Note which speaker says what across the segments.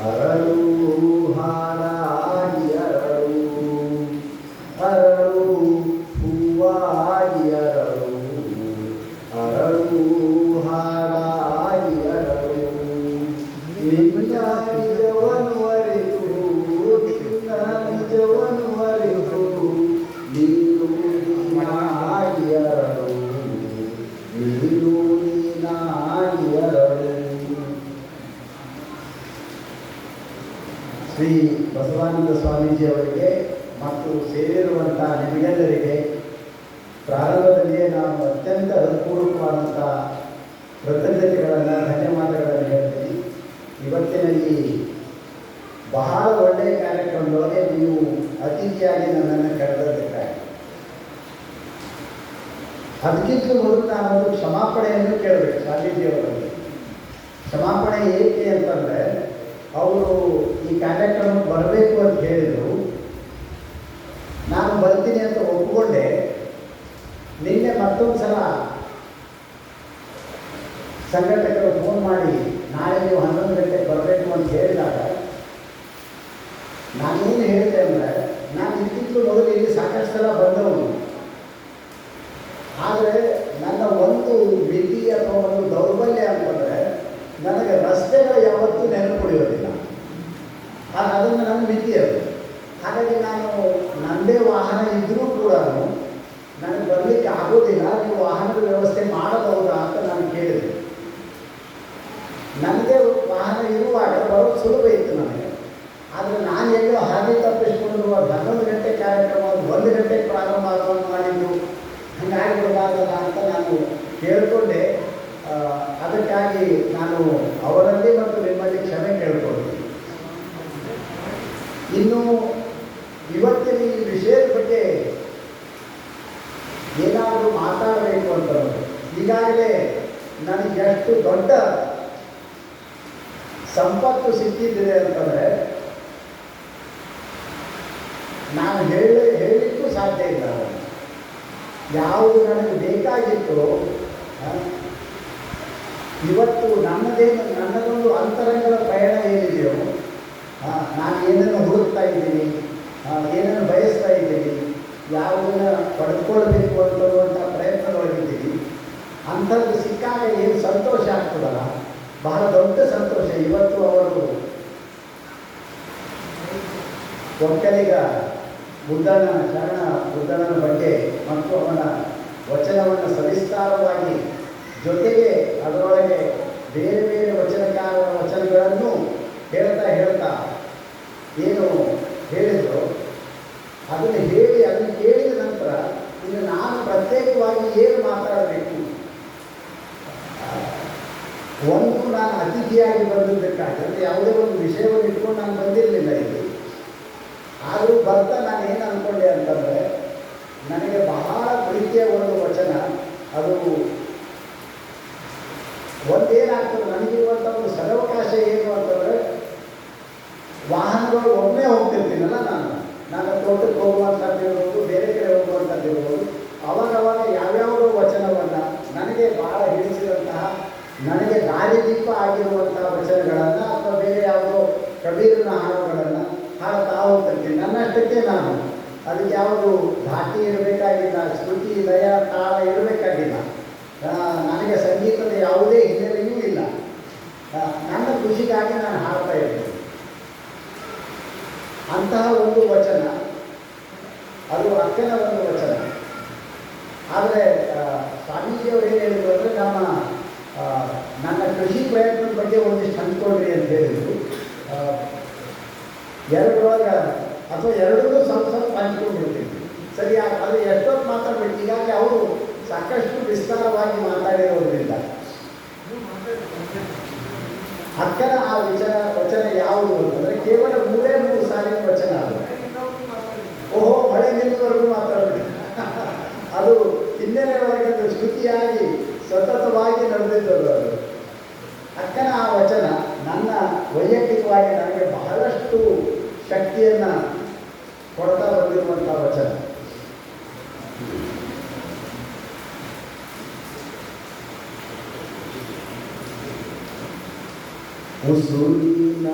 Speaker 1: Hallelujah. ಅದಕ್ಕಿಂತ ಮೊದಲು ನಾನೊಂದು ಕ್ಷಮಾಪಣೆಯನ್ನು ಕೇಳಬೇಕು ಸ್ವಾಮೀಜಿಯವರಲ್ಲಿ ಕ್ಷಮಾಪಣೆ ಏಕೆ ಅಂತಂದರೆ, ಅವರು ಈ ಕಾರ್ಯಕ್ರಮ ಬರಬೇಕು ಅಂತ ಹೇಳಿದರು. ನಾನು ಬರ್ತೀನಿ ಅಂತ ಒಪ್ಪಿಕೊಂಡೆ. ನಿನ್ನೆ ಮತ್ತೊಂದು ಸಲ ಸಂಘಟಕರು ಫೋನ್ ಮಾಡಿ, ನಾಳೆ ನೀವು ಹನ್ನೊಂದು ಗಂಟೆಗೆ ಬರಬೇಕು ಅಂತ ಹೇಳಿದಾಗ, ನಾನೇನು ಹೇಳಿದೆ ಅಂದರೆ, ನಾನು ಇದಕ್ಕಿಂತ ಮೊದಲು ಇಲ್ಲಿ ಸಾಕಷ್ಟು ಸಲ ಬಂದವನು ಆದರೆ ನನ್ನ ಒಂದು ಮಿತಿ ಅಥವಾ ಒಂದು ದೌರ್ಬಲ್ಯ ಅಂತಂದರೆ ನನಗೆ ರಸ್ತೆಗಳು ಯಾವತ್ತೂ ನೆನಪುಳಿಯೋದಿಲ್ಲ ಆಗ ಅದನ್ನು ನನ್ನ ಮಿತಿ ಅದು ಹಾಗಾಗಿ ನಾನು ನನ್ನದೇ ವಾಹನ ಇದ್ದರೂ ಕೂಡ ನನಗೆ ಬರಲಿಕ್ಕೆ ಆಗೋದಿಲ್ಲ ನೀವು ವಾಹನದ ವ್ಯವಸ್ಥೆ ಮಾಡಬಹುದಾ ಅಂತ ನಾನು ಕೇಳಿದೆ ನನಗೆ ವಾಹನ ಇರುವಾಗ ಬರೋದು ಸುಲಭ ಇತ್ತು ನನಗೆ ಆದರೆ ನಾನು ಎಲ್ಲೋ ಹಾದಿ ತಪ್ಪಿಸ್ಕೊಂಡಿರುವ ಅದು ಹನ್ನೊಂದು ಗಂಟೆ ಕಾರ್ಯಕ್ರಮ, ಒಂದು ಗಂಟೆಗೆ ಪ್ರಾರಂಭ ಆಗುವಂಗೆ ಮಾಡಿದ್ದು, ಹಂಗಾಗಿ ಬಿಡಬಾರ್ದಲ್ಲ ಅಂತ ನಾನು ಕೇಳಿಕೊಂಡೆ ಅದಕ್ಕಾಗಿ ನಾನು ಅವರಲ್ಲಿ ಮತ್ತು ನಿಮ್ಮಲ್ಲಿ ಕ್ಷಮೆ ಕೇಳಿಕೊಂಡೆ ಇನ್ನು ಇವತ್ತಿನ ಈ ವಿಷಯದ ಬಗ್ಗೆ ಏನಾದರೂ ಮಾತಾಡಬೇಕು ಅಂತ ಈಗಾಗಲೇ ನನಗೆ ಎಷ್ಟು ದೊಡ್ಡ ಸಂಪತ್ತು ಸಿಕ್ಕಿದ್ದಿದೆ ಅಂತಂದರೆ, ನಾನು ಹೇಳಿ ಹೇಳಲಿಕ್ಕೂ ಸಾಧ್ಯ ಇಲ್ಲ. ಯಾವುದು ನನಗೆ ಬೇಕಾಗಿತ್ತು ಇವತ್ತು ನನ್ನದೇನು ನನ್ನದೊಂದು ಅಂತರಂಗದ ಪ್ರಯಾಣ ಏನಿದೆಯೋ ನಾನು ಏನನ್ನು ಹುಡುಕ್ತಾ ಇದ್ದೀನಿ ಏನನ್ನು ಬಯಸ್ತಾ ಇದ್ದೀನಿ, ಯಾವುದನ್ನು ಪಡೆದುಕೊಳ್ಬೇಕು ಅಂತನ್ನುವಂಥ ಪ್ರಯತ್ನದೊಳಗಿದ್ದೀನಿ. ಅಂಥದ್ದು ಸಿಕ್ಕಾಗ ಏನು ಸಂತೋಷ ಆಗ್ತದಲ್ಲ? ಬಹಳ ದೊಡ್ಡ ಸಂತೋಷ ಇವತ್ತು ಅವರು. ಒಕ್ಕಲಿಗ ಬುದ್ಧನ ಶರಣ ಬುದ್ಧನ ಬಗ್ಗೆ ಮತ್ತು ಅವನ ವಚನವನ್ನು ಸವಿಸ್ತಾರವಾಗಿ ಜೊತೆಗೆ ಅದರೊಳಗೆ ಬೇರೆ ಬೇರೆ ವಚನಕಾರರ ವಚನಗಳನ್ನು ಹೇಳ್ತಾ ಹೇಳ್ತಾ ಏನು ಹೇಳಿದರು. ಅದನ್ನು ಹೇಳಿ ಅದನ್ನು ಕೇಳಿದ ನಂತರ ಇನ್ನು ನಾನು ಪ್ರತ್ಯೇಕವಾಗಿ ಏನು ಮಾತಾಡಬೇಕು? ಒಂದು ಅತಿಥಿಯಾಗಿ ಬಂದಿದ್ದಕ್ಕಾಗಿ, ಅಂದರೆ ಯಾವುದೇ ಒಂದು ವಿಷಯವನ್ನು ಇಟ್ಕೊಂಡು ನಾನು ಬಂದಿರಲಿಲ್ಲ ಇಲ್ಲಿ. ಆದರೂ ಬರ್ತಾ ನಾನು ಏನು ಅಂದ್ಕೊಂಡೆ ಅಂತಂದರೆ, ನನಗೆ ಬಹಳ ಪ್ರೀತಿಯ ಒಂದು ವಚನ, ಅದು ಒಂದೇನಾಗ್ತದೆ ನನಗಿರುವಂಥ ಒಂದು ಸದವಕಾಶ ಏನು ಅಂತಂದರೆ, ವಾಹನಗಳು ಒಮ್ಮೆ ಹೋಗ್ತಿರ್ತೀನಲ್ಲ ನಾನು. ನಾನು ತೋಟಕ್ಕೆ ಹೋಗುವಂಥದ್ದು ಇರ್ಬೋದು, ಬೇರೆ ಕಡೆ ಹೋಗುವಂಥದ್ದು ಇರ್ಬೋದು ಅವಾಗ ಅವಾಗ ಯಾವ್ಯಾವ ವಚನವನ್ನು ನನಗೆ ಬಹಳ ಹಿಡಿಸಿದಂತಹ ನನಗೆ ದಾರಿದೀಪ ಆಗಿರುವಂತಹ ವಚನಗಳನ್ನು ಅಥವಾ ಬೇರೆ ಯಾವುದೋ ಕಬೀರನ ಹಾಡುಗಳನ್ನು ಹಾಡ್ತಾ ಹೋಗ್ತಿರ್ತೀನಿ ನನ್ನಷ್ಟಕ್ಕೆ ನಾನು ಅದಕ್ಕೆ ಯಾವುದು ಧಾಟಿ ಇರಬೇಕಾಗಿಲ್ಲ, ಶ್ರುತಿ, ಲಯ, ತಾಳ ಇರಬೇಕಾಗಿಲ್ಲ. ನನಗೆ ಸಂಗೀತದ ಯಾವುದೇ ಹಿನ್ನೆಲೆಯೂ ಇಲ್ಲ. ನನ್ನ ಖುಷಿಗಾಗಿ ನಾನು ಹಾಡ್ತಾ ಇರ್ತೀನಿ ಅಂತಹ ಒಂದು ವಚನ, ಅದು ಅಕ್ಕನ ಒಂದು ವಚನ. ಆದರೆ ಸ್ವಾಮೀಜಿ ಸ್ವಾಮೀಜಿಯವರು ಏನು ಹೇಳಿದ್ರು ಅಂದರೆ ನಮ್ಮ ನನ್ನ ಕೃಷಿ ಪ್ರಯತ್ನದ ಬಗ್ಗೆ ಒಂದಿಷ್ಟು ಹಂಚ್ಕೊಳ್ರಿ ಅಂತ ಎರಡು ಎರಡರೊಳಗ ಅಥವಾ ಎರಡೂ ಸ್ವಲ್ಪ ಸ್ವಲ್ಪ ಹಂಚ್ಕೊಂಡಿರ್ತೀವಿ ಸರಿ ಅದು ಎಷ್ಟೊತ್ತು ಮಾತಾಡ್ಬೇಕು? ಹೀಗಾಗಿ ಅವರು ಸಾಕಷ್ಟು ವಿಸ್ತಾರವಾಗಿ ಮಾತಾಡಿರೋದ್ರಿಂದ. ಅಕ್ಕನ ಆ ವಿಚಾರ, ವಚನ ಯಾವುದು ಅಂತಂದರೆ ಕೇವಲ ಮೂರೇ ಮೂರು ಸಾಲಿನ ವಚನ ಅದು. ಓಹೋ, ಮಳೆ ನಿಲ್ಲುವರೆಗೂ ಮಾತಾಡಬೇಕು ಅದು ಹಿನ್ನೆಲೆ ವರ್ಗದ ಶ್ರುತಿಯಾಗಿ ಸತತವಾಗಿ ಅವರು ಅಕ್ಕನ ಆ ವಚನ ನನ್ನ ವೈಯಕ್ತಿಕವಾಗಿ ನನಗೆ ಬಹಳಷ್ಟು ಶಕ್ತಿಯನ್ನು ಕೊಡ್ತಾ ಬಂದಿರುವಂಥ ವಚನ. ಉಸುರಿನ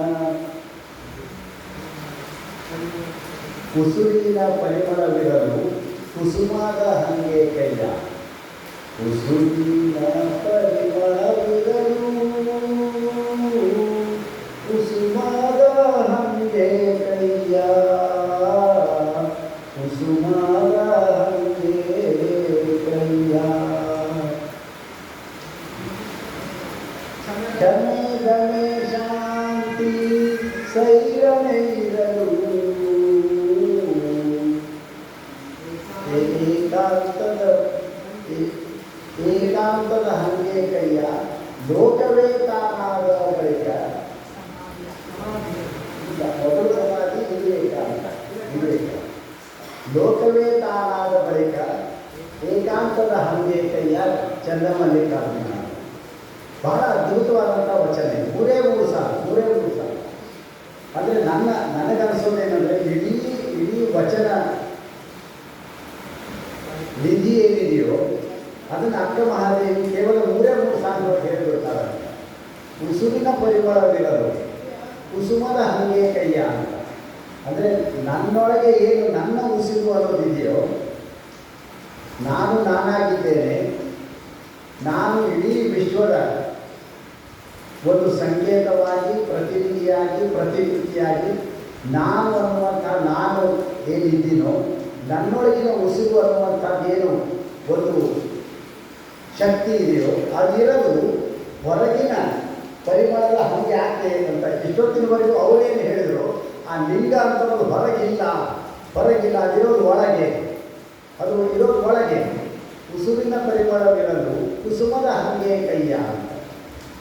Speaker 1: ಉಸುರಿನ ಪರಿಮಳವಿರಲು ಕುಸುಮಾದ ಹಂಗೆ ಕೈಯ Uzuri ನನಗನ್ಸೋದೇನೆಂದರೆ ಇಡೀ ಇಡೀ ವಚನ ನಿಧಿ ಏನಿದೆಯೋ ಅದನ್ನು ಅಕ್ಕ ಮಹಾದೇವಿ ಕೇವಲ ಮೂರೇ ಮೂರು ಸಾಲುಗಳು ಹೇಳಿಬಿಡ್ತಾರೆ ಕುಸುಮಿನ ಪರಿಮಳವಿರಲು ಕುಸುಮದ ಹಂಗೆ ಕೈಯ ಅಂತ. ಅಂದರೆ ನನ್ನೊಳಗೆ ಏನು ನನ್ನ ಉಸಿರು ಅನ್ನೋದಿದೆಯೋ, ನಾನು ನಾನಾಗಿದ್ದೇನೆ, ನಾನು ಇಡೀ ವಿಶ್ವದ ಒಂದು ಸಂಕೇತವಾಗಿ, ಪ್ರತಿನಿಧಿಯಾಗಿ, ಪ್ರತಿಕೃತಿಯಾಗಿ ನಾನು ಅನ್ನುವಂಥ ನಾನು ಏನಿದ್ದೀನೋ, ನನ್ನೊಳಗಿನ ಉಸಿರು ಅನ್ನುವಂಥದ್ದೇನು ಒಂದು ಶಕ್ತಿ ಇದೆಯೋ ಅದಿರೋದು ಹೊರಗಿನ ಪರಿಮಳದ ಹಾಗೆ ಯಾಕೆ ಅಂತ ಇಷ್ಟೊತ್ತಿನವರೆಗೂ ಅವರೇನು ಹೇಳಿದರು? ಆ ಲಿಂಗ ಅಂತನ್ನೋದು ಹೊರಗಿಲ್ಲ ಹೊರಗಿಲ್ಲ ಅದಿರೋದು ಒಳಗೆ. ಅದು ಇರೋದು ಒಳಗೆ. ಉಸುರಿನ ಪರಿಮಳವಿರಲು ಕುಸುಮದ ಹಂಗೆ ಕೈಯ. ಅಂತ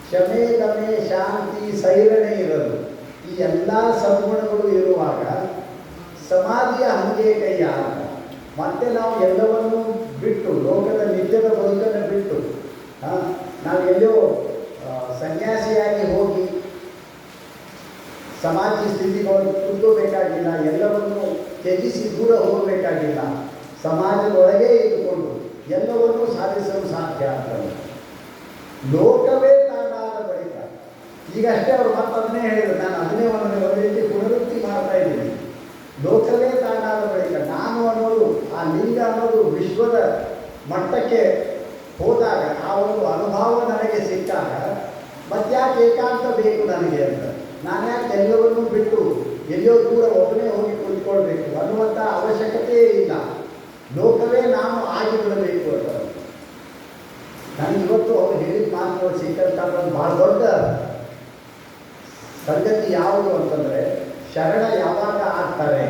Speaker 1: ಕ್ಷಮೆ ಕಮೆ ಶಾಂತಿ ಸೈರಣೆ ಇರಲು. ಎಲ್ಲ ಸದ್ಗುಣಗಳು ಇರುವಾಗ ಸಮಾಧಿಯ ಹಂಗೆ ಮತ್ತೆ ನಾವು ಎಲ್ಲವನ್ನು ಬಿಟ್ಟು, ಲೋಕದ ನಿತ್ಯದ ಬದುಕನ್ನು ಬಿಟ್ಟು ನಾವು ಎಲ್ಲೋ ಸನ್ಯಾಸಿಯಾಗಿ ಹೋಗಿ ಸಮಾಧಿ ಸ್ಥಿತಿಗಳನ್ನು ತುಂಬೋಬೇಕಾಗಿಲ್ಲ ಎಲ್ಲವನ್ನು ತ್ಯಜಿಸಿ ದೂರ ಹೋಗಬೇಕಾಗಿಲ್ಲ, ಸಮಾಜದೊಳಗೆ ಇದ್ದುಕೊಂಡು ಎಲ್ಲವನ್ನೂ ಸಾಧಿಸಲು ಸಾಧ್ಯ ಅಂತ ಲೋಕವೇ ತಾನಾದ ಬಳಿಕ ಈಗಷ್ಟೇ ಅವರು ಮತ್ತೆ ಅದನ್ನೇ ಹೇಳಿದ್ರು, ನಾನು ಅದನ್ನೇ ಒಂದು ರೀತಿ ಪುನರುಕ್ತಿ ಮಾಡ್ತಾ ಇದ್ದೀನಿ. ಲೋಕವೇ ತಾನಾದ ಬಳಿಕ ನಾನು ಅನ್ನೋದು, ಆ ಲಿಂಗ ಅನ್ನೋದು ವಿಶ್ವದ ಮಟ್ಟಕ್ಕೆ ಹೋದಾಗ, ಆ ಒಂದು ಅನುಭವ ನನಗೆ ಸಿಕ್ಕಾಗ, ಮತ್ತ್ಯಾಕೆ ಏಕಾಂತ ಬೇಕು ನನಗೆ ಅಂತ. ನಾನು ಯಾಕೆ ಎಲ್ಲವನ್ನೂ ಬಿಟ್ಟು ಎಲ್ಲೋ ದೂರ ಒಬ್ಬನೇ ಹೋಗಿ ಕುಳಿತುಕೊಳ್ಬೇಕು ಅನ್ನುವಂಥ ಅವಶ್ಯಕತೆಯೇ ಇಲ್ಲ. ಲೋಕವೇ ನಾನು ಆಗಿಬಿಡಬೇಕು ಅಂತ. ನನಗೆ ಇವತ್ತು ಅವ್ರು ಹೇಳಿದ ಮಾತುಗಳು ಸಿಕ್ಕಂತ ಒಂದು ಭಾಳ ದೊಡ್ಡ ಸಂಗತಿ ಯಾವುದು ಅಂತಂದರೆ, ಶರಣ ಯಾವಾಗ ಆಗ್ತಾರೆ?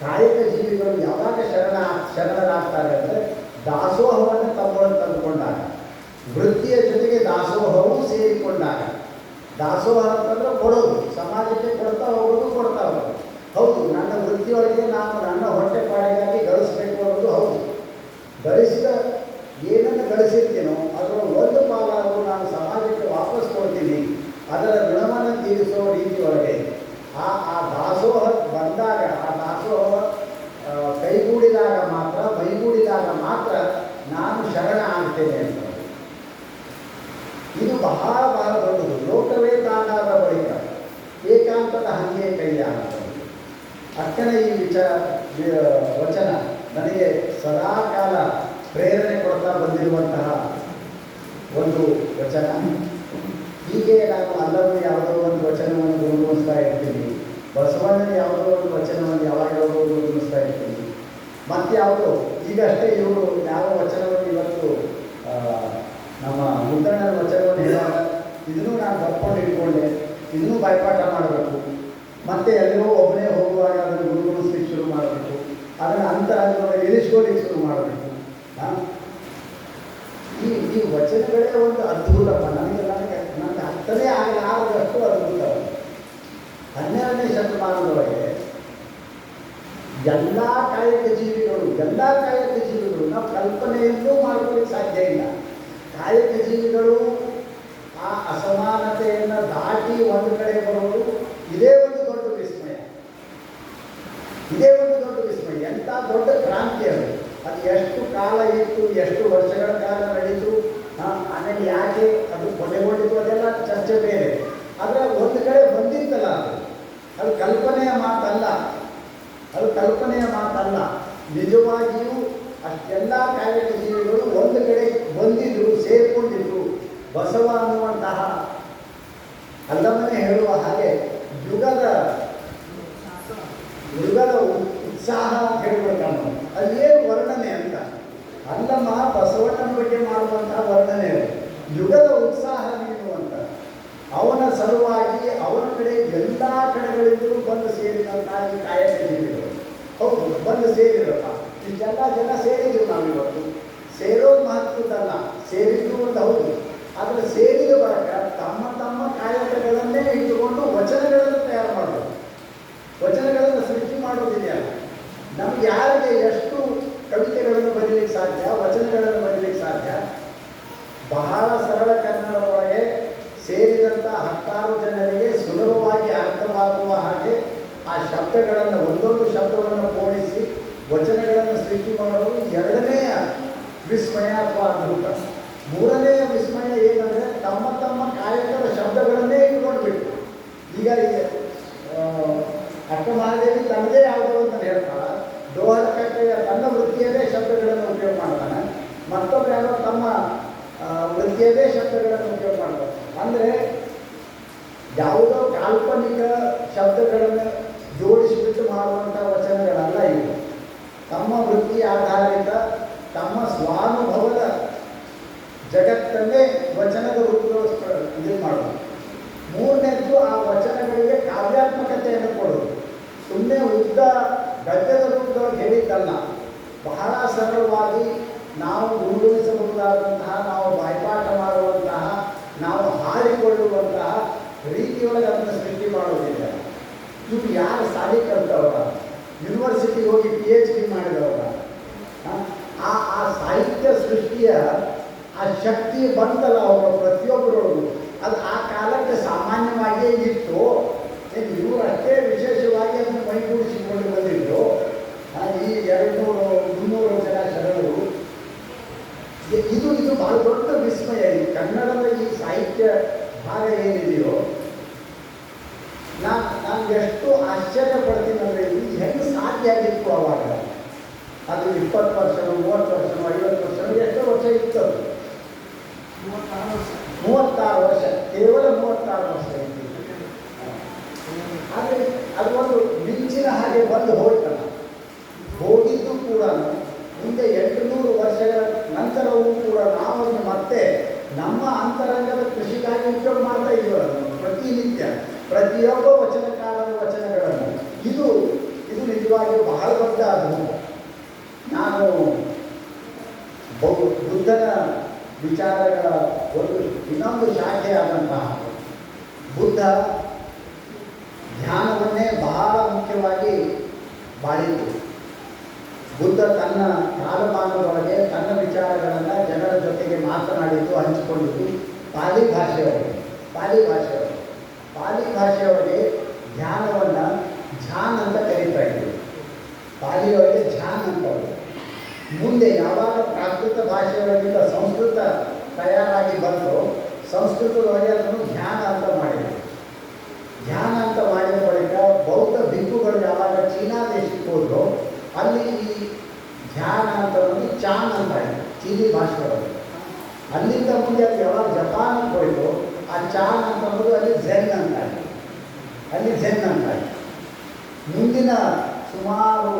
Speaker 1: ಕಾಯಕ ಜೀವಿಗಳು ಯಾವಾಗ ಶರಣ ಶರಣರಾಗ್ತಾರೆ ಅಂದರೆ ದಾಸೋಹವನ್ನು ತಮ್ಮೊಳಗೆ ತಂದುಕೊಂಡಾಗ. ವೃತ್ತಿಯ ಜೊತೆಗೆ ದಾಸೋಹವೂ ಸೇರಿಕೊಂಡಾಗ. ದಾಸೋಹ ಅಂತಂದ್ರೆ ಕೊಡೋದು, ಸಮಾಜಕ್ಕೆ ಕೊಡ್ತಾ ಹೋಗೋದು ಕೊಡ್ತಾ ಹೋಗೋದು. ಹೌದು, ನನ್ನ ವೃತ್ತಿಯೊಳಗೆ ನಾನು ನನ್ನ ಹೊಟ್ಟೆ ಪಾಡಿಗಾಗಿ ಗಳಿಸ್ಬೇಕು ಅನ್ನೋದು ಹೌದು. ಗಳಿಸಿದ ಏನನ್ನು ಗಳಿಸಿರ್ತೀನೋ, ಅದರ ಒಂದು ಪಾಲಾದರೂ ನಾನು ಸಮಾಜಕ್ಕೆ ವಾಪಸ್ ಕೊಡ್ತೀನಿ. ಅದರ ರೀತಿ ರೀತಿಯೊಳಗೆ ಆ ಆ ದಾಸೋಹ ಬಂದಾಗ, ಆ ದಾಸೋಹ ಕೈಗೂಡಿದಾಗ ಮಾತ್ರ, ಮೈಗೂಡಿದಾಗ ಮಾತ್ರ ನಾನು ಶರಣ ಆಗ್ತೇನೆ ಅಂತ. ಇದು ಬಹಳ ಬಹಳ ದೊಡ್ಡದು. ಲೋಕವೇ ತಾನಾದ ಬಳಿಕ ಏಕಾಂತದ ಹಂಗೆ ಕೈಯ ಅಕ್ಕನ ಈ ವಿಚಾರ ವಚನ ನನಗೆ ಸದಾಕಾಲ ಪ್ರೇರಣೆ ಕೊಡ್ತಾ ಬಂದಿರುವಂತಹ ಒಂದು ವಚನ. ಹೀಗೆ ನಾವು ಅಲ್ಲವೂ ಯಾವುದೋ ಒಂದು ವಚನವನ್ನು ಗುರುಗುಣಿಸ್ತಾ ಇರ್ತೀನಿ ಬಸವಣ್ಣನ ಯಾವುದೋ ಒಂದು ವಚನವನ್ನು ಯಾವಾಗಲೂ ಇರ್ತೀನಿ ಮತ್ತೆ ಯಾವುದೋ? ಈಗಷ್ಟೇ ಇವರು ಯಾವ ವಚನವನ್ನು ಇವತ್ತು ನಮ್ಮ ಮುದ್ದಣ್ಣನ ವಚನವನ್ನು ಹೇಳುವಾಗ ಇದನ್ನು ನಾನು ಬರ್ಕೊಂಡು ಇಟ್ಕೊಂಡೆ ಇನ್ನೂ ಬಾಯ್ಪಾಠ ಮಾಡಬೇಕು. ಮತ್ತೆ ಎಲ್ಲರೂ ಒಬ್ಬನೇ ಹೋಗುವಾಗ ಅದನ್ನು ಗುರುಗುಣಿಸ್ಲಿಕ್ಕೆ ಶುರು ಮಾಡಬೇಕು. ಅದನ್ನು ಅಂತರಂಗವಾಗಿ ಇಳಿಸ್ಕೊಳ್ಳಿಕ್ಕೆ ಶುರು ಮಾಡಬೇಕು. ಈ ಈ ವಚನಗಳೇ ಒಂದು ಅದ್ಭುತಪ್ಪ. ನನಗೆ ನನಗೆ ಅರ್ಥನೇ ಆಗಲಾರದಷ್ಟು ಅದ್ಭುತ ಹನ್ನೆರಡನೇ ಶತಮಾನದೊಳಗೆ ಎಲ್ಲ ಕಾಯಕ ಜೀವಿಗಳು, ಎಲ್ಲ ಕಾಯಕ ಜೀವಿಗಳು, ನಾವು ಕಲ್ಪನೆಯಲ್ಲೂ ಮಾಡ್ಕೊಳ್ಳಿಕ್ಕೆ ಸಾಧ್ಯ ಇಲ್ಲ. ಕಾಯಕ ಜೀವಿಗಳು ಆ ಅಸಮಾನತೆಯನ್ನು ದಾಟಿ ಒಂದು ಕಡೆ ಬರೋದು ಇದೇ ಒಂದು ದೊಡ್ಡ ವಿಸ್ಮಯ. ಇದೇ ಒಂದು ದೊಡ್ಡ ವಿಸ್ಮಯ. ಎಂಥ ದೊಡ್ಡ ಕ್ರಾಂತಿ ಅದು. ಅದು ಎಷ್ಟು ಕಾಲ ಇತ್ತು, ಎಷ್ಟು ವರ್ಷಗಳ ಕಾಲ ನಡೀತು ಆಮೇಲೆ ಯಾಕೆ ಕೊನೆಗೊಂಡಿತು ಅದೆಲ್ಲ ಚರ್ಚೆ ಬೇರೆ. ಆದರೆ ಒಂದು ಕಡೆ ಬಂದಿತ್ತಲ್ಲ ಅದು. ಅದು ಕಲ್ಪನೆಯ ಮಾತಲ್ಲ. ಅದು ಕಲ್ಪನೆಯ ಮಾತಲ್ಲ. ನಿಜವಾಗಿಯೂ ಅಷ್ಟೆಲ್ಲ ಕಾಯಿಲೆ ಜೀವಿಗಳು ಒಂದು ಕಡೆ ಬಂದಿದ್ರು, ಸೇರಿಕೊಂಡಿದ್ರು. ಬಸವ ಅನ್ನುವಂತಹ ಅಲ್ಲಮನೆ ಹೇಳುವ ಹಾಗೆ ಯುಗದ ಯುಗದ ಉತ್ಸಾಹ ಅಂತ ಹೇಳ್ಬೇಕು ಹೋಗಿ ಪಿ ಎಚ್ ಡಿ ಮಾಡಿದವರ. ಆ ಆ ಸಾಹಿತ್ಯ ಸೃಷ್ಟಿಯ ಆ ಶಕ್ತಿ ಬಂತಲ್ಲ ಅವರ ಪ್ರತಿಯೊಬ್ಬರೊಳಗೂ. ಅದು ಆ ಕಾಲಕ್ಕೆ ಸಾಮಾನ್ಯವಾಗಿಯೇ ಇತ್ತು. ಇವರು ಅಷ್ಟೇ ವಿಶೇಷವಾಗಿ ಅದನ್ನು ಮೈಗೂಡಿಸಿಕೊಂಡು ಬಂದಿದ್ದು ಈ ಎರಡು ನೂರು ಮುನ್ನೂರು ಜನ ಶರಣರು ಇದು ಇದು ಬಹಳ ದೊಡ್ಡ ವಿಸ್ಮಯ. ಈ ಕನ್ನಡದ ಈ ಸಾಹಿತ್ಯ ಭಾಗ ಏನಿದೆಯೋ ನಾನು ನಾನು ಎಷ್ಟು ಆಶ್ಚರ್ಯ ಪಡ್ತೀನಿ ಅಂದರೆ ಇದು ಹೆಂಗೆ ಸಾಧ್ಯ ಆವಾಗ ಅದು ಇಪ್ಪತ್ತು ವರ್ಷ ಮೂವತ್ತು ವರ್ಷ ಐವತ್ತು ವರ್ಷ ಎಷ್ಟು ವರ್ಷ ಇತ್ತು. ಅದು ಮೂವತ್ತಾರು ವರ್ಷ ಕೇವಲ ಮೂವತ್ತಾರು ವರ್ಷ ಇತ್ತು. ಆದರೆ ಅದು ಒಂದು ಮಿಂಚಿನ ಹಾಗೆ ಬಂದು ಹೋಯ್ತಲ್ಲ. ಹೋಗಿದ್ದು ಕೂಡ ಮುಂದೆ ಎಂಟು ನೂರು ವರ್ಷಗಳ ನಂತರವೂ ಕೂಡ ನಾವನ್ನು ಮತ್ತೆ ನಮ್ಮ ಅಂತರಂಗದ ಕೃಷಿಗಾಗಿ ಉಪಯೋಗ ಮಾಡ್ತಾ ಇದ್ದೇವೆ ಪ್ರತಿನಿತ್ಯ ಪ್ರತಿಯೊಬ್ಬ ವಚನಕಾರರ ವಚನಗಳನ್ನು. ಇದು ನಿಜವಾಗಿಯೂ ಬಹಳ ದೊಡ್ಡ ಅದು ನಾನು ಬುದ್ಧನ ವಿಚಾರಗಳ ಒಂದು ಇನ್ನೊಂದು ಶಾಖೆ ಆದಂತಹ ಬುದ್ಧ ಧ್ಯಾನವನ್ನೇ ಬಹಳ ಮುಖ್ಯವಾಗಿ ಬಾಳಿತು ಬುದ್ಧ ತನ್ನ ಕಾಲಮಾನದೊಳಗೆ ತನ್ನ ವಿಚಾರಗಳನ್ನು ಜನರ ಜೊತೆಗೆ ಮಾತನಾಡಿದ್ದು, ಹಂಚಿಕೊಂಡಿದ್ದು ಪಾಲಿ ಭಾಷೆಯವರಿಗೆ, ಪಾಲಿ ಭಾಷೆಯವರು ಪಾಲಿ ಭಾಷೆಯವರಿಗೆ ಧ್ಯಾನವನ್ನು ಧ್ಯಾನ ಅಂತ ಕರೀತಾ ಇದ್ರು ಪಾಲಿಯೊಳಗೆ ಧ್ಯಾನ ಅಂತ ಮುಂದೆ ಯಾವಾಗ ಪ್ರಾಕೃತ ಭಾಷೆಯೊಳಗಿಂದ ಸಂಸ್ಕೃತ ತಯಾರಾಗಿ ಬಂತು, ಸಂಸ್ಕೃತದೊಳಗೆ ಅದನ್ನು ಧ್ಯಾನ ಅಂತ ಮಾಡಿದರು. ಧ್ಯಾನ ಅಂತ ಮಾಡಿದ ಬಳಿಕ ಬೌದ್ಧ ಬಿಂಬುಗಳು ಯಾವಾಗ ಚೀನಾ ದೇಶಕ್ಕೆ ಹೋದ್ರು ಅಲ್ಲಿ ಈ ಧ್ಯಾನ ಅಂತ ಚಾನ್ ಅಂತ ಇದೆ ಚೀನಿ ಭಾಷೆಯೊಳಗೆ. ಅಲ್ಲಿಂದ ಮುಂದೆ ಅದು ಯಾವಾಗ ಜಪಾನ್ಗೆ ಹೋಯಿತು, ಆ ಚಾನ್ ಅಂತ ಅನ್ನೋದು ಅಲ್ಲಿ ಝೆನ್ ಅಂತ ಅಲ್ಲಿ ಝೆನ್ ಅಂತ ಮುಂದಿನ ಸುಮಾರು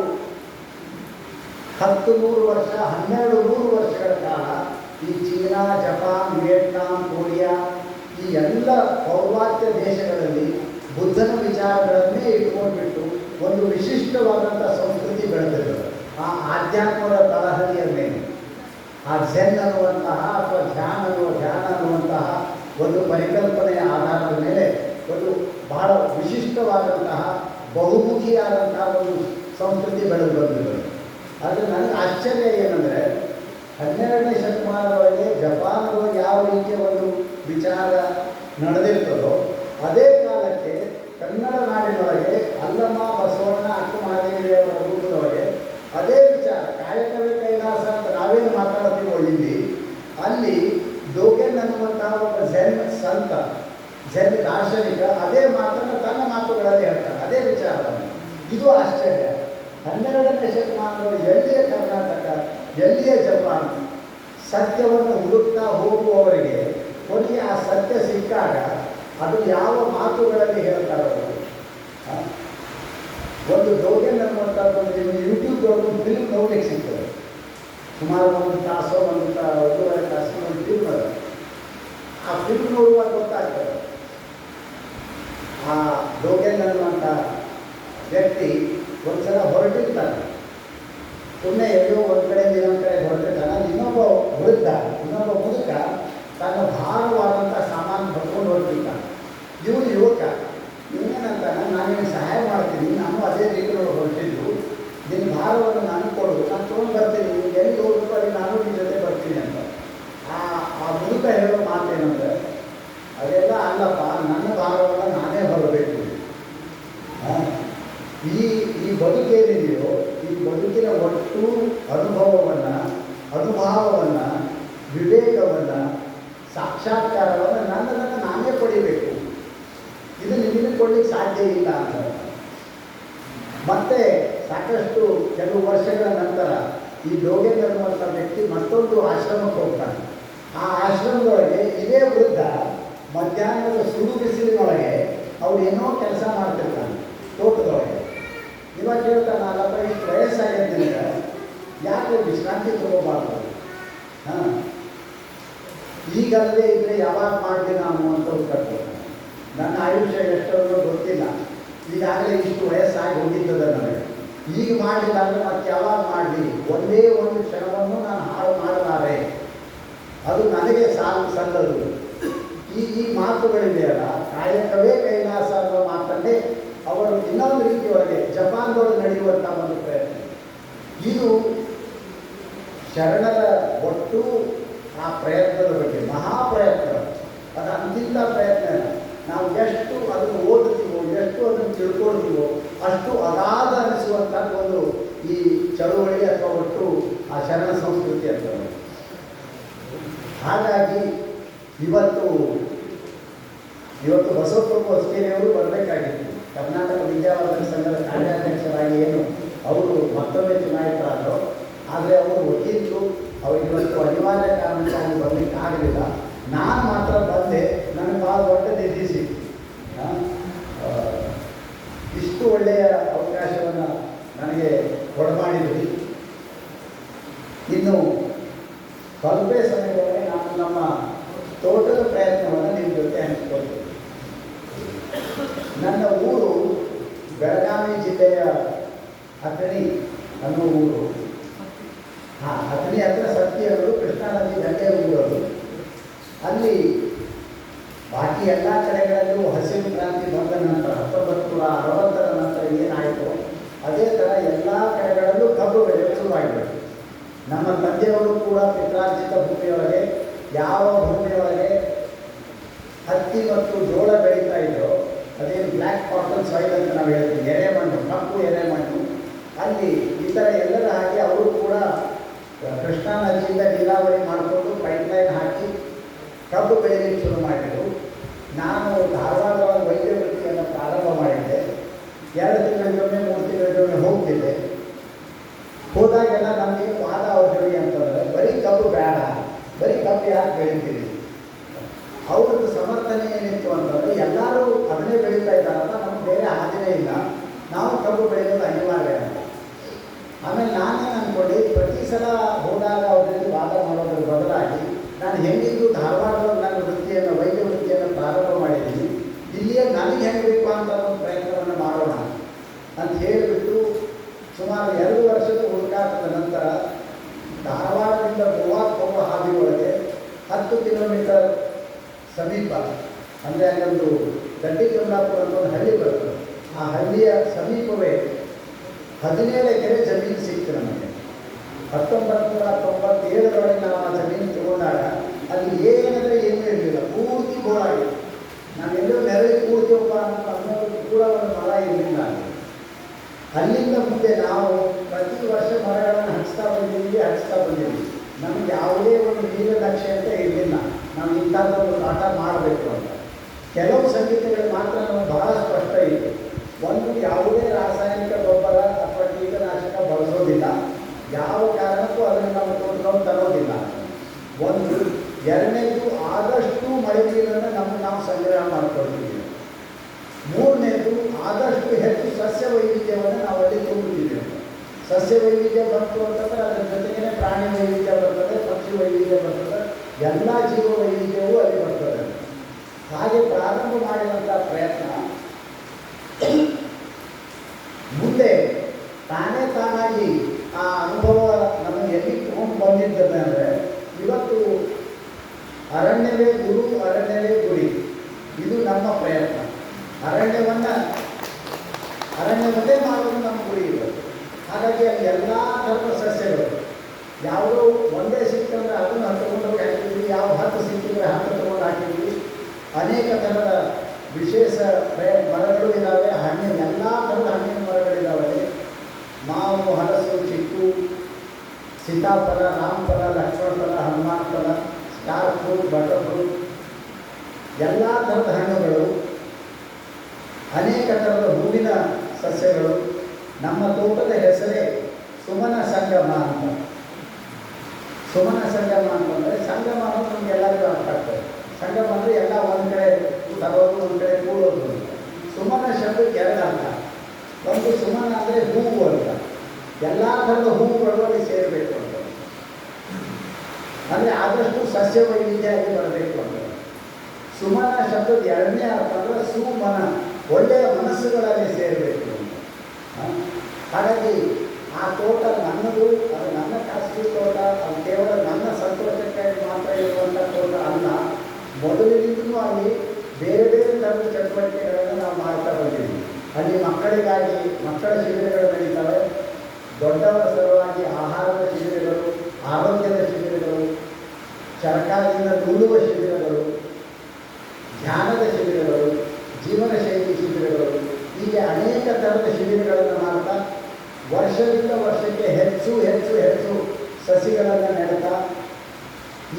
Speaker 1: ಹತ್ತು ನೂರು ವರ್ಷ, ಹನ್ನೆರಡು ನೂರು ವರ್ಷಗಳ ಕಾಲ ಈ ಚೀನಾ, ಜಪಾನ್, ವಿಯೆಟ್ನಾಂ, ಕೊರಿಯಾ ಈ ಎಲ್ಲ ಪೌರ್ವಾತ್ಯ ದೇಶಗಳಲ್ಲಿ ಬುದ್ಧನ ವಿಚಾರಗಳನ್ನೇ ಇಟ್ಕೊಂಡ್ಬಿಟ್ಟು ಒಂದು ವಿಶಿಷ್ಟವಾದಂಥ ಸಂಸ್ಕೃತಿ ಬೆಳೆದಿದೆ ಆ ಆಧ್ಯಾತ್ಮದ ತಳಹದಿಯ ಮೇಲೆ. ಆ ಝೆನ್ ಅನ್ನುವಂತಹ ಅಥವಾ ಧ್ಯಾನ ಅನ್ನುವ, ಧ್ಯಾನ ಅನ್ನುವಂತಹ ಒಂದು ಪರಿಕಲ್ಪನೆಯ ಆಧಾರದ ಮೇಲೆ ಒಂದು ಬಹಳ ವಿಶಿಷ್ಟವಾದಂತಹ ಬಹುಮುಖಿಯಾದಂತಹ ಒಂದು ಸಂಸ್ಕೃತಿ ಬೆಳೆದು ಬಂದಿದೆ. ಆದರೆ ನನಗೆ ಆಶ್ಚರ್ಯ ಏನಂದರೆ, ಹನ್ನೆರಡನೇ ಶತಮಾನದೊಳಗೆ ಜಪಾನದೊಳಗೆ ಯಾವ ರೀತಿಯ ಒಂದು ವಿಚಾರ ನಡೆದಿರ್ತದೋ, ಅದೇ ಕಾಲಕ್ಕೆ ಕನ್ನಡ ನಾಡಿನೊಳಗೆ ಅಲ್ಲಮ್ಮ, ಬಸವಣ್ಣ ಅಕ್ಕಮಹಾದೇವಿಯವರ ರೂಪದೊಳಗೆ ಅದೇ ವಿಚಾರ, ಕಾಯಕವೇ ಕೈಲಾಸ ಅಂತ ನಾವೇನು ಮಾತಾಡ್ತೀವೋ ಇಲ್ಲಿ, ಅಲ್ಲಿ ದೋಗೆನ್ ಅನ್ನುವಂತಹ ಒಬ್ಬ ಝೆನ್ ಸಂತ ಝೆನ್ ದಾರ್ಶನಿಕ, ಅದೇ ಮಾತನ್ನು ತನ್ನ ಮಾತುಗಳಲ್ಲಿ ವಿಚಾರವನ್ನು ಇದು ಆಶ್ಚರ್ಯ. ಹನ್ನೆರಡನೇ ಶತಮಾನದಲ್ಲಿ ಎಲ್ಲಿಯ ಕರ್ನಾಟಕ, ಎಲ್ಲಿಯ ಜಪಾನ್? ಸತ್ಯವನ್ನು ಹುಡುಕ್ತಾ ಹೋಗುವವರಿಗೆ ಕೊನೆಗೆ ಆ ಸತ್ಯ ಸಿಕ್ಕಾಗ ಅದು ಯಾವ ಮಾತುಗಳಲ್ಲಿ ಹೇಳ್ತಾರೆ ಒಂದು ಡೋಗೆನ್ ಅನ್ನುವಂಥದ್ದು ಯೂಟ್ಯೂಬ್ ಒಂದು ಫಿಲ್ಮ್ ನೋಡ್ಲಿಕ್ಕೆ ಸಿಗ್ತದೆ. ಸುಮಾರು ಒಂದು ತಾಸು, ಒಂದು ಒಂದೂವರೆ ತಾಸು ಒಂದು ಫಿಲ್ಮ್ ಅದ. ಆ ಫಿಲ್ಮ್ ನೋಡುವಾಗ ಗೊತ್ತಾಗ್ತದೆ. ಆ ಡೋಗೆನ್ ಅನ್ನುವಂಥ ವ್ಯಕ್ತಿ ಒಂದ್ಸಲ ಹೊರಟಿರ್ತಾನೆ. ಸುಮ್ಮನೆ ಎಲ್ಲೋ ಒಂದು ಕಡೆಯಿಂದ ಇನ್ನೊಂದು ಕಡೆ ಹೊರಟಿರ್ತಾನೆ. ಇನ್ನೊಬ್ಬ ವೃದ್ಧ ಇನ್ನೊಬ್ಬ ಮುದುಕ ತನ್ನ ಭಾರವಾದಂಥ ಸಾಮಾನು ಹೊತ್ಕೊಂಡು ಹೊರಟಿರ್ತಾನೆ. ಇವನು ಯುವಕ ಇವನೇನಂತಾನೆ ನಾನು ನಿನಗೆ ಸಹಾಯ ಮಾಡ್ತೀನಿ? ನಾನು ಅದೇ ರೀತಿಯೊಳಗೆ ಹೊರಟಿದ್ದು. ನಿನ್ನ ಭಾರವನ್ನು ನಾನು ಕೊಡು. ನಾನು ತೊಗೊಂಡು ಬರ್ತೀನಿ. ನಿಮ್ಗೆ ಎಲ್ಲಿ ಅಲ್ಲಿ ನಾನು ನಿನ್ನ ಜೊತೆ ಬರ್ತೀನಿ ಅಂತ. ಆ ಆ ಮುದುಕ ಹೇಳೋ ಮಾತೇನಂದ್ರೆ ಅದೆಲ್ಲ ಅಲ್ಲಪ್ಪ, ನನ್ನ ಭಾರವನ್ನು ನಾನೇ ಹೊರಬೇಕು ಆ, ಈ ಈ ಬದುಕೇನಿದೆಯೋ, ಈ ಬದುಕಿನ ಒಟ್ಟು ಅನುಭವವನ್ನು, ಅನುಭಾವವನ್ನು, ವಿವೇಕವನ್ನು, ಸಾಕ್ಷಾತ್ಕಾರವನ್ನು ನನ್ನನ್ನು ನಾನೇ ಪಡಿಬೇಕು ಇದು ನಿಮಗೆ ಕೊಡಲಿಕ್ಕೆ ಸಾಧ್ಯ ಇಲ್ಲ ಅಂತ. ಮತ್ತೆ ಸಾಕಷ್ಟು ಕೆಲವು ವರ್ಷಗಳ ನಂತರ ಈ ಯೋಗೇಂದ್ರ ಅನ್ನುವಂಥ ವ್ಯಕ್ತಿ ಮತ್ತೊಂದು ಆಶ್ರಮಕ್ಕೆ ಹೋಗ್ತಾನೆ. ಆ ಆಶ್ರಮದೊಳಗೆ ಇದೇ ವೃದ್ಧ ಮಧ್ಯಾಹ್ನದ ಸುಡು ಬಿಸಿಲಿನೊಳಗೆ ಅವ್ರು ಏನೋ ಕೆಲಸ ಮಾಡ್ತಿರ್ತಾನೆ. ತೋಟದೊಳಗೆ. ಇವಾಗ ಕೇಳ್ತಾನೆ ನಾನು ಇಷ್ಟು ವಯಸ್ಸಾಗಿದೆ ನಿನಗೆ ಯಾಕೆ ವಿಶ್ರಾಂತಿ ತಗೋಬಾರ್ದು? ಹಾಂ. ಈಗಲ್ಲದೆ ಇದ್ರೆ ಯಾವಾಗ ಮಾಡಿದೆ ನಾನು ಅಂತ ಕೊಡ್ತಾನೆ ನನ್ನ ಆಯುಷ್ಯ ಎಷ್ಟೋ ಗೊತ್ತಿಲ್ಲ. ಈಗಾಗಲೇ ಇಷ್ಟು ವಯಸ್ಸಾಗಿ ಹೋಗಿದ್ದದ ನನಗೆ. ಈಗ ಮಾಡಲಿಲ್ಲ ಅಂದರೆ ಮತ್ತೆ ಯಾವಾಗ ಮಾಡಲಿ? ಒಂದೇ ಒಂದು ಕ್ಷಣವನ್ನು ನಾನು ಹಾಳು ಮಾಡಲಾರೆ. ಅದು ನನಗೆ ಸಾಲ ಸಲ್ಲದು. ಈ ಈ ಮಾತುಗಳಿದೆಯಲ್ಲ ಕಾಯಕವೇ ಕೈಲಾಸ ಅನ್ನೋ ಮಾತನ್ನೇ ಅವರು ಇನ್ನೊಂದು ರೀತಿಯೊಳಗೆ ಜಪಾನ್ದೊಳಗೆ ನಡೆಯುವಂಥ ಒಂದು ಪ್ರಯತ್ನ. ಇದು ಶರಣರ ಒಟ್ಟು ಆ ಪ್ರಯತ್ನದ ಬಗ್ಗೆ ಮಹಾಪ್ರಯತ್ನ ಅದು ಅಂತಿಂತ ಪ್ರಯತ್ನ. ನಾವು ಎಷ್ಟು ಅದನ್ನು ಓದುತ್ತೀವೋ, ಎಷ್ಟು ಅದನ್ನು ತಿಳ್ಕೊಳ್ತೀವೋ, ಅಷ್ಟು ಅಗಾಧ ಒಂದು ಈ ಚಳುವಳಿ ಅಥವಾ ಒಟ್ಟು ಆ ಶರಣ ಸಂಸ್ಕೃತಿ ಅಂತ ಹಾಗಾಗಿ ಇವತ್ತು ಇವತ್ತು ಬಸವಪ್ರಭು ಅಷ್ಟೇನೆಯವರು ಬರಬೇಕಾಗಿತ್ತು. ಕರ್ನಾಟಕ ವಿದ್ಯಾವರ್ಧಕ ಸಂಘದ ಕಾರ್ಯಾಧ್ಯಕ್ಷರಾಗಿ ಏನು, ಅವರು ಮತ್ತೊಮ್ಮೆ ಚುನಾಯಿತರಾದರು. ಆದರೆ ಅವರು ವಕೀಲರು ಅವರಿಗೆ ಇವತ್ತು ಅನಿವಾರ್ಯ ಕಾರಣಕ್ಕಾಗಿ ಬರಲಿಕ್ಕೆ ಆಗಲಿಲ್ಲ. ನಾನು ಮಾತ್ರ ಬಂದೆ ನನಗೆ ಭಾಳ ದೊಡ್ಡ ನಿಧಿ ಸಿಕ್ತು ಇಷ್ಟು ಒಳ್ಳೆಯ ಅವಕಾಶವನ್ನು ನನಗೆ ಕೊಡಮಾಡಿದ್ರಿ. ಇನ್ನು ಸ್ವಲ್ಪ ಸಮಯದಲ್ಲಿ ನಾನು ನಮ್ಮ ತೋಟದ ಪ್ರಯತ್ನವನ್ನು ನಿಮ್ಮ ಜೊತೆ ಹಂಚಿಕೊಳ್ತೀನಿ. ನನ್ನ ಊರು ಬೆಳಗಾವಿ ಜಿಲ್ಲೆಯ ಅಥಣಿ ಅನ್ನೋ ಊರು. ಹಾಂ ಅಥಣಿ ಹತ್ರ ಸತ್ಯವರು ಕೃಷ್ಣಾ ನದಿ ದಂಡೆಯ ಊರು ಅಲ್ಲಿ ಬಾಕಿ ಎಲ್ಲ ಕಡೆಗಳಲ್ಲೂ ಹಸಿರು ಕ್ರಾಂತಿ ಬಂದ ನಂತರ ಹತ್ತೊಂಬತ್ತು ನೂರ ಅರವತ್ತರ ನಂತರ ಏನಾಯಿತು, ಅದೇ ಥರ ಎಲ್ಲ ಕಡೆಗಳಲ್ಲೂ ಕಬ್ಬು ಬೆಳೆಯಲು ಶುರುವಾಗಿದೆ ನಮ್ಮ ತಂದೆಯವರು ಕೂಡ ಪಿತ್ರಾರ್ಜಿತ ಭೂಮಿಯೊಳಗೆ, ಯಾವ ಭೂಮಿಯೊಳಗೆ ಹತ್ತಿ ಮತ್ತು ಜೋಳ ಬೆಳೀತಾ ಇದ್ರು, ಅದೇನು ಬ್ಲ್ಯಾಕ್ ಕಾಟನ್ ಸಾಯಿಲ್ ಅಂತ ನಾವು ಹೇಳ್ತೀವಿ, ಎರೆ ಮಣ್ಣು, ಕಪ್ಪು ಎರೆ ಮಾಡಿದ್ರು ಅಲ್ಲಿ ಈ ಥರ ಎಲ್ಲರ ಹಾಗೆ ಅವರು ಕೂಡ ಕೃಷ್ಣಾ ನದಿಯಿಂದ ನೀರಾವರಿ ಮಾಡಿಕೊಂಡು ಪೈಪ್ಲೈನ್ ಹಾಕಿ ಕಬ್ಬು ಬೆಳೆಯಲಿಕ್ಕೆ ಶುರು ಮಾಡಿದರು. ನಾನು ಧಾರವಾಡದೊಳಗೆ ವೈದ್ಯ ವೃತ್ತಿಯನ್ನು ಪ್ರಾರಂಭ ಮಾಡಿದ್ದೆ. ಎರಡು ತಿಂಗಳಿಗೊಮ್ಮೆ, ಮೂರು ತಿಂಗಳಿಗೊಮ್ಮೆ ಹೋಗ್ತಿದ್ದೆ. ಹೋದಾಗೆಲ್ಲ ನಮಗೆ ವಾದ ಔಷಧಿ ಅಂತಂದರೆ ಬರೀ ಕಬ್ಬು ಬೇಡ, ಬರೀ ಕಬ್ಬು ಯಾಕೆ ಬೆಳಿತೀರಿ? ಅವ್ರದ್ದು ಸಮರ್ಥನೆ ಏನಿತ್ತು ಅಂತಂದರೆ ಎಲ್ಲರೂ ಅದನ್ನೇ ಬೆಳೀತಾ ಇದ್ದಾರಲ್ಲ ನಮ್ಗೆ ಬೇರೆ ಹಾದಿನೇ ಇಲ್ಲ. ನಾವು ಕಬ್ಬು ಬೆಳೆಯೋದು ಅನಿವಾರ್ಯ ಅಂತ. ಆಮೇಲೆ ನಾನೇನು ಅಂದ್ಕೊಂಡೆ ಪ್ರತಿ ಸಲ ಹೋದಾಗ ಅವರಲ್ಲಿ ವಾದ ಮಾಡೋದ್ರ ಬದಲಾಗಿ ನಾನು ಹೆಂಗಿದ್ದು ಧಾರವಾಡದಲ್ಲಿ ನನ್ನ ವೃತ್ತಿಯನ್ನು, ವೈದ್ಯ ವೃತ್ತಿಯನ್ನು ಪ್ರಾರಂಭ ಮಾಡಿದ್ದೀನಿ. ಇಲ್ಲಿಯೇ ನನಗೆ ಹೆಂಗೆ ಅಂತ ಒಂದು ಪ್ರಯತ್ನವನ್ನು ಮಾಡೋಣ ಅಂತ ಹೇಳಿಬಿಟ್ಟು ಸುಮಾರು ಎರಡು ವರ್ಷದ ಹುಡುಕಾಟದ ನಂತರ ಧಾರವಾಡದಿಂದ ಗೋವಾಕ್ಕೆ ಹೋಗುವ ಹಾದಿ ಒಳಗೆ ಹತ್ತು ಕಿಲೋಮೀಟರ್ ಸಮೀಪ, ಅಂದರೆ ಅಲ್ಲೊಂದು ಕಮಲಾಪುರ ಅಂತ ಒಂದು ಹಳ್ಳಿ ಬರುತ್ತೆ ಆ ಹಳ್ಳಿಯ ಸಮೀಪವೇ ಹದಿನೇಳು ಎಕರೆ ಜಮೀನು ಸಿಕ್ತು ನಮಗೆ. ಹತ್ತೊಂಬತ್ತು ನೂರ ತೊಂಬತ್ತೇಳರೊಳಗೆ ನಾವು ಆ ಜಮೀನು ತಗೊಂಡಾಗ ಅಲ್ಲಿ ಏನಂದರೆ ಏನೂ ಇರಲಿಲ್ಲ, ಪೂರ್ತಿ ಬೋಳಾಗಿತ್ತು ಎಲ್ಲೋ ನೆರಳಿ ಒಬ್ಬ ಅಂತ ಅನ್ನೋದು ಕೂಡ ಒಂದು ಮರ ಇರಲಿಲ್ಲ ಅಲ್ಲಿ. ಅಲ್ಲಿಂದ ಮುಂದೆ ನಾವು ಪ್ರತಿ ವರ್ಷ ಮರಗಳನ್ನು ಹಚ್ತಾ ಬಂದಿದ್ದೀವಿ ಹಚ್ತಾ ಬಂದಿದ್ದೀವಿ. ನಮಗೆ ಯಾವುದೇ ಒಂದು ನೀರಿನ ಲಕ್ಷ್ಯ ಇಂಥದ್ದೊಂದು ಪಾಠ ಮಾಡಬೇಕು ಅಂತ. ಕೆಲವು ಸಂಗೀತಗಳು ಮಾತ್ರ ನಮಗೆ ಬಹಳ ಸ್ಪಷ್ಟ ಇದೆ. ಒಂದು ಯಾವುದೇ ರಾಸಾಯನಿಕ ಗೊಬ್ಬರ ಅಥವಾ ಕೀಟನಾಶಕ ಬಳಸೋದಿಲ್ಲ. ಯಾವ ಕಾರಣಕ್ಕೂ ಅದನ್ನು ನಾವು ತೋರಿಸ್ಕೊಂಡು ತರೋದಿಲ್ಲ. ಒಂದು, ಎರಡನೇದು ಆದಷ್ಟು ಮಳೆ ನೀರನ್ನು ನಮ್ಮ ನಾವು ಸಂಗ್ರಹ ಮಾಡಿಕೊಳ್ತಿದ್ದೀವಿ ಮೂರನೇದು ಆದಷ್ಟು ಹೆಚ್ಚು ಸಸ್ಯ ವೈವಿಧ್ಯವನ್ನು ನಾವು ಅಲ್ಲಿ ತುಂಬಿದ್ದೀವಿ ಸಸ್ಯ ವೈವಿಧ್ಯ ಬಂತು ಅಂತಂದರೆ ಅದರ ಜೊತೆಗೇನೆ ಪ್ರಾಣಿ ವೈವಿಧ್ಯ ಬರ್ತದೆ, ಪಕ್ಷಿ ವೈವಿಧ್ಯ ಬರ್ತದೆ. ಎಲ್ಲ ಜೀವ ವೈವಿಧ್ಯವೂ ಅಲ್ಲಿ ಬರ್ತದೆ. ಹಾಗೆ ಪ್ರಾರಂಭ ಮಾಡಿದಂಥ ಪ್ರಯತ್ನ. ಮುಂದೆ ತಾನೇ ತಾನಾಗಿ ಆ ಅನುಭವ ನಮಗೆ ಎಲ್ಲಿ ತಗೊಂಡು ಬಂದಿದ್ದದೆ ಅಂದರೆ, ಇವತ್ತು ಅರಣ್ಯವೇ ಗುರು, ಅರಣ್ಯವೇ ಗುರಿ. ಇದು ನಮ್ಮ ಪ್ರಯತ್ನ. ಅರಣ್ಯವನ್ನು, ಅರಣ್ಯವನ್ನೇ ಮಾಡೋದು ನಮ್ಮ ಗುರಿ ಇವತ್ತು ಹಾಗಾಗಿ ಅಲ್ಲಿ ಎಲ್ಲ ಥರದ ಸಸ್ಯಗಳು ಯಾವುದೋ ಒಂದೇ ಸಿಕ್ತಂದ್ರೆ ಅದನ್ನು ಹತ್ಕೊಂಡು ಹಾಕಿದ್ವಿ ಯಾವ ಹತ್ತು ಸಿಕ್ಕಿದ್ರೆ ಹತ್ತು ತಗೊಂಡು ಹಾಕಿದ್ವಿ ಅನೇಕ ಥರದ ವಿಶೇಷ ಮರಗಳು ಇದ್ದಾವೆ ಹಣ್ಣಿನ ಎಲ್ಲ ಥರದ ಹಣ್ಣಿನ ಮರಗಳಿದ್ದಾವೆ ಮಾವು, ಹಲಸು, ಚಿಕ್ಕು, ಸೀತಾಫಲ, ರಾಮಫಲ ಲಕ್ಷ್ಮಣ ಫಲ ಹನುಮಾನ್ ಫಲ ಸ್ಟಾರ್ ಫ್ರೂಟ್ ಬಟರ್ ಫ್ರೂಟ್ ಎಲ್ಲ ಥರದ ಹಣ್ಣುಗಳು, ಅನೇಕ ಥರದ ಹೂವಿನ ಸಸ್ಯಗಳು. ನಮ್ಮ ತೋಟದ ಹೆಸರೇ ಸುಮನ ಸಂಗಮ ಅಂತ. ಸುಮನ ಸಂಗಮ ಅಂತಂದರೆ ಸಂಗಮ ಅನ್ನೋದು ನಮ್ಗೆ ಎಲ್ಲರಿಗೂ ಅರ್ಥ ಆಗ್ತದೆ. ಸಂಗಮ ಅಂದರೆ ಎಲ್ಲ ಒಂದು ಕಡೆ ತರೋದು ಒಂದು ಕಡೆ ಕೂಡೋದು ಅಂತ. ಸುಮನ ಶಬ್ದಕ್ಕೆ ಎರಡು ಅರ್ಥ ಒಂದು ಸುಮನ ಅಂದರೆ ಹೂವು ಅಂತ. ಎಲ್ಲ ಥರದ ಹೂವುಗಳು ಅಲ್ಲಿ ಸೇರಬೇಕು ಅಂತ. ಅಂದರೆ ಆದಷ್ಟು ಸಸ್ಯ ವೈವಿಧ್ಯವಾಗಿ ಬರಬೇಕು ಅಂತ. ಸುಮನ ಶಬ್ದದ ಎರಡನೇ ಅರ್ಥ ಅಂದರೆ ಸುಮನ, ಒಳ್ಳೆಯ ಮನಸ್ಸುಗಳಲ್ಲಿ ಸೇರಬೇಕು ಅಂತ. ಹಾಗಾಗಿ ಆ ತೋಟ ನನ್ನದು ಅದು ನನ್ನ ಖಾಸಗಿ ತೋಟ, ಅದು ಕೇವಲ ನನ್ನ ಸಂತೋಷಕ್ಕಾಗಿ ಮಾತ್ರ ಇರುವಂಥ ತೋಟ ಅಲ್ಲ. ಮೊದಲಿನಿಂದಲೂ ಅಲ್ಲಿ ಬೇರೆ ಬೇರೆ ಥರದ ಚಟುವಟಿಕೆಗಳನ್ನು ನಾವು ಮಾಡ್ತಾ ಬಂದಿದ್ದೀವಿ. ಅಲ್ಲಿ ಮಕ್ಕಳಿಗಾಗಿ, ಮಕ್ಕಳ ಶಿಬಿರಗಳು ನಡೀತವೆ. ದೊಡ್ಡವರ ಸಲುವಾಗಿ ಆಹಾರದ ಶಿಬಿರಗಳು, ಆರೋಗ್ಯದ ಶಿಬಿರಗಳು, ಸರ್ಕಾರದಿಂದ ದೂಡುವ ಶಿಬಿರಗಳು, ಧ್ಯಾನದ ಶಿಬಿರಗಳು ಜೀವನ ಶೈಲಿ ಶಿಬಿರಗಳು, ಹೀಗೆ ಅನೇಕ ಥರದ ಶಿಬಿರಗಳನ್ನು ಮಾಡ್ತಾ ವರ್ಷದಿಂದ ವರ್ಷಕ್ಕೆ ಹೆಚ್ಚು ಹೆಚ್ಚು ಹೆಚ್ಚು ಸಸಿಗಳನ್ನು ನೆಡ್ತಾ.